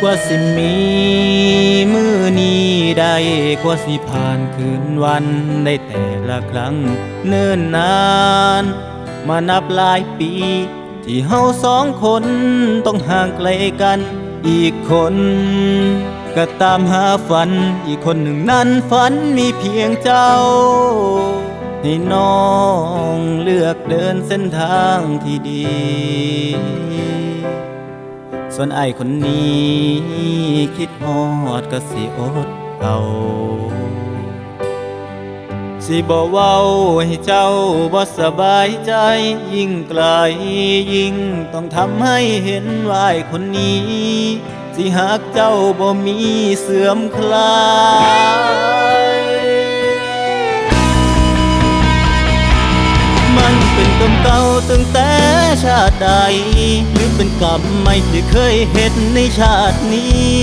กว่าสิมีมือนี้ได้กว่าสิผ่านคืนวันได้แต่ละครั้งเนิ่นนาน มานับหลายปี ที่เฮาสองคนต้องห่างไกลกัน อีกคนก็ตามหาฝัน อีกคนหนึ่งนั้นฝันมีเพียงเจ้า ให้น้องเลือกเดินเส้นทางที่ดี ส่วนไอคนนี้คิดฮอดก็สิอดเอาสิบ่เว้าให้เจ้าบ่สบายใจ ยิ่งไกลยิ่งต้องทำให้เห็นว่าไอคนนี้ สิหากเจ้าบ่มีเสื่อมคลายมันเป็นกรรมเก่าตั้งแต่ ชาติใด หรือเป็นกรรมไม่ที่เคยเห็นในชาตินี้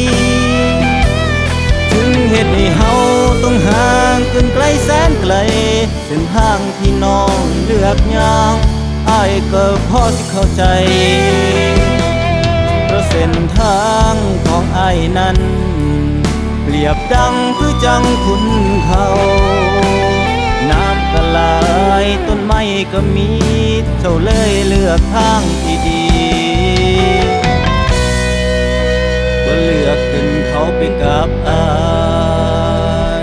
ถึงเหตุให้เฮาต้องห่างกันไกลแสนไกลเส้นทางที่น้องเลือกย่างอ้ายก็พอที่เข้าใจเพราะเส้นทางของอ้ายนั้นเปรียบดังคือจังคุณเขาน้ำก็ไหลายต้นไม้ก็มี เจ้าเลยเลือกทางที่ดีก็เลือกขึ้นเขาไปกับอา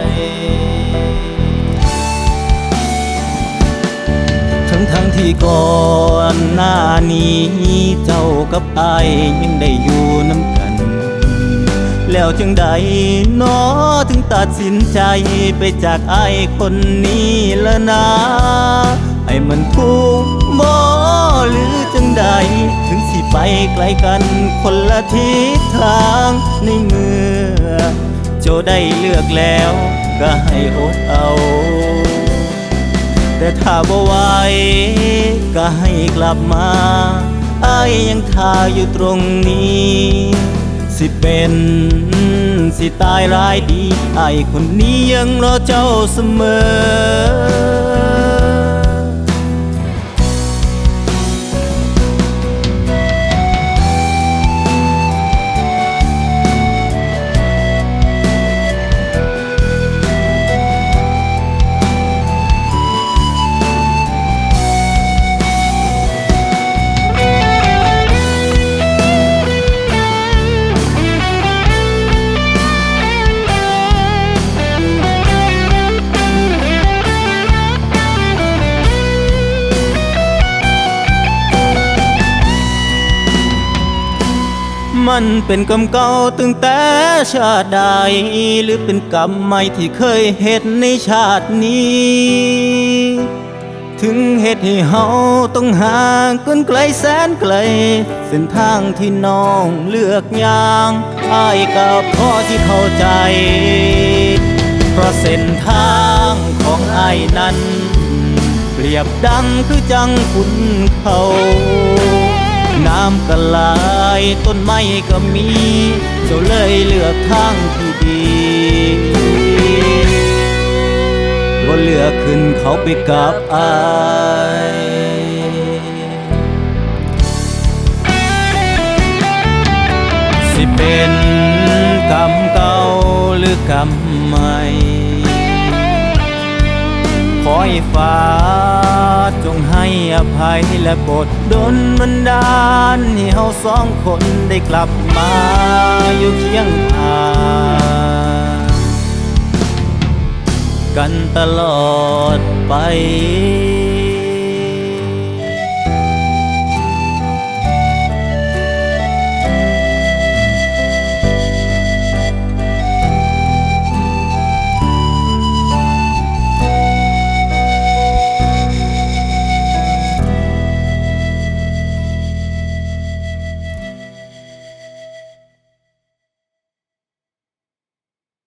ยทั้งทั้งที่ก่อนหน้านี้เจ้ากับอายยังได้อยู่น้ำกัน แล้วจึงใดหนอถึงตัดสินใจไปจากไอ้คนนี้แล้วนะไอ้มันทุกข์ บ่หรือจังใด ถึงสิไปไกลกันคนละทิศทางในเมื่อเจ้าได้เลือกแล้วก็ให้อดเอา แต่ถ้าบ่ไหวก็ให้กลับมาอายยังท่าอยู่ตรงนี้ สิเป็นสิตายร้ายดีไอคนนี้ยังรอเจ้าเสมอ มันเป็นกรรมเก่าตั้งแต่ชาติใด หรือเป็นกรรมใหม่ที่เคยเห็นในชาตินี้ ถึงเหตุให้เฮาต้องห่างกันไกลแสนไกล เส้นทางที่น้องเลือกย่างอ้ายก็พอที่เข้าใจ เพราะเส้นทางของอ้ายนั้น เปรียบดังคือจังคุณเขา น้ำก็ไหลายต้นไม้ก็มีเจ้าเลยเลือกทางที่ดีก็เลือกขึ้นเขาไปกับอายสิเป็นกรรมเก่าหรือกรรมใหม่ ขอให้ฟ้าจงให้อภัยและบทดนบันดาลให้เฮาสองคนได้กลับมาอยู่เคียงข้างกันตลอดไป